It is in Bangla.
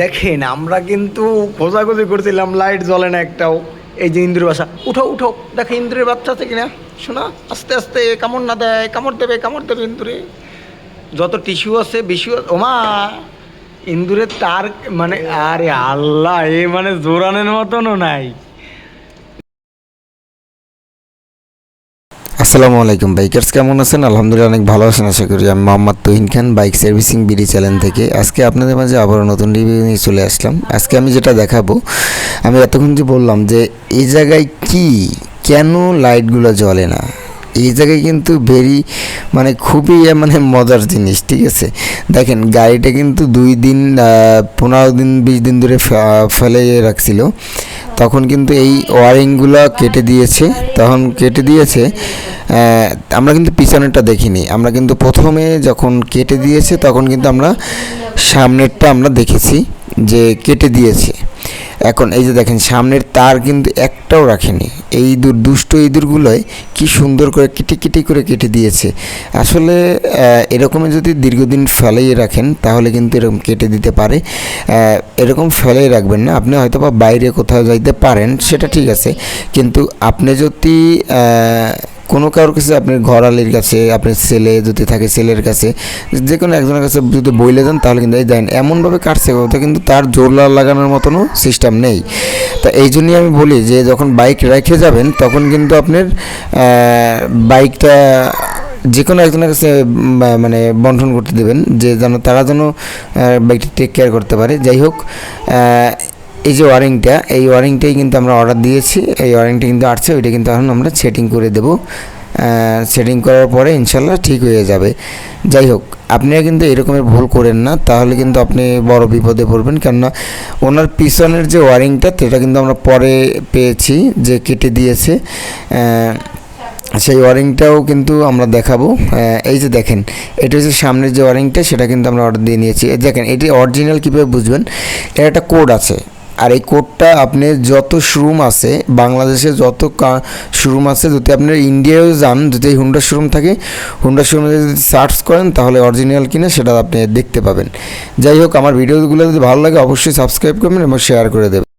দেখেন, আমরা কিন্তু খোঁজাখুঁজি করছিলাম লাইট জ্বলে না একটাও। এই যে ইন্দুর বাসা। উঠো উঠো দেখো ইন্দুরের বাচ্চা আছে কিনা? শোনা, আস্তে আস্তে, কামড় না দেয়, কামড় দেবে কামড় দেবে ইন্দুরে। যত টিস্যু আছে বেশি ওমা, ইন্দুরের তার মানে আরে আল্লাহ, এ মানে জোরানের মতনও নাই। আসসালামু আলাইকুম। বাইকার্স কেমন আছেন? আলহামদুলিল্লাহ অনেক ভালো আছেন। আশা করি আমি Mohammad Tuhin Khan, bike servicing BD channel থেকে। আজকে আপনাদের মাঝে আবারও নতুন রিভিউ নিয়ে চলে আসলাম। আজকে আমি যেটা দেখাবো, আমি এতক্ষণ যে বললাম যে এই জায়গায় কি, কেন লাইটগুলো জ্বলে না? এই জায়গায় কিন্তু ভেরি মানে খুবই মানে মজার জিনিস, ঠিক আছে? দেখেন, গাড়িটা কিন্তু দুই দিন পনেরো দিন, বিশ দিন ধরে ফেলে রাখছিল। তখন কিন্তু এই ওয়ারিংগুলো কেটে দিয়েছে। তখন কেটে দিয়েছে আমরা কিন্তু পিছনেরটা দেখিনি। আমরা কিন্তু প্রথমে যখন কেটে দিয়েছে, তখন কিন্তু আমরা সামনেরটা আমরা দেখেছি যে কেটে দিয়েছে। এখন এই যে দেখেন, সামনের তার কিন্তু একটাও রাখেনি। এই ইঁদুর দুষ্ট ইঁদুরগুলোয় কি সুন্দর করে কেটে কেটে করে কেটে দিয়েছে। আসলে এরকমই যদি দীর্ঘদিন ফেলেই রাখেন, তাহলে কিন্তু এরকম কেটে দিতে পারে। এরকম ফেলেই রাখবেন না। আপনি হয়তো বা বাইরে কোথাও যাইতে পারেন, সেটা ঠিক আছে। কিন্তু আপনি যদি কোনো কারোর কাছে আপনার ঘরালির কাছে, আপনার ছেলে যদি থাকে ছেলের কাছে যে কোনো একজনের কাছে যদি বইলে যান তাহলে কিন্তু এই দেন, এমনভাবে কাটছে ওটা কিন্তু তার জোরলা লাগানোর মতনও সিস্টেম নেই। তা এই জন্যই আমি বলি যে, যখন বাইক রেখে যাবেন, তখন কিন্তু আপনার বাইকটা যে কোনো একজনের কাছে মানে বন্টন করতে দেবেন, যে যেন তারা যেন বাইকটা টেক কেয়ার করতে পারে। যাই হোক এই যে ওয়ারিংটা, এই ওয়ারিংটাই কিন্তু আমরা অর্ডার দিয়েছি। এই ওয়ারিংটা কিন্তু আসছে, ওইটা কিন্তু এখন আমরা সেটিং করে দেবো। সেটিং করার পরে ইনশাল্লাহ ঠিক হয়ে যাবে। যাই হোক, আপনারা কিন্তু এরকমের ভুল করেন না, তাহলে কিন্তু আপনি বড় বিপদে পড়বেন। কেননা ওনার পিছনের যে ওয়ারিংটা, সেটা কিন্তু আমরা পরে পেয়েছি, যে কেটে দিয়েছে। সেই ওয়ারিংটাও কিন্তু আমরা দেখাবো। এই যে দেখেন, এটা হচ্ছে সামনের যে ওয়ারিংটা, সেটা কিন্তু আমরা অর্ডার দিয়ে নিয়েছি। দেখেন, এটি অরিজিনাল কীভাবে বুঝবেন? এর একটা কোড আছে। আর এই কোডটা আপনি যত শোরুম আছে, বাংলাদেশে যত শোরুম আছে, যদি আপনি ইন্ডিয়াও যান, যদি হুন্ডা শোরুম থাকে হুন্ডা শোরুমে যদি সার্চ করেন, তাহলে অরিজিনাল কিনা সেটা আপনি দেখতে পাবেন। যাই হোক, আমার ভিডিওগুলো যদি ভালো লাগে, অবশ্যই সাবস্ক্রাইব করবেন এবং শেয়ার করে দেবেন।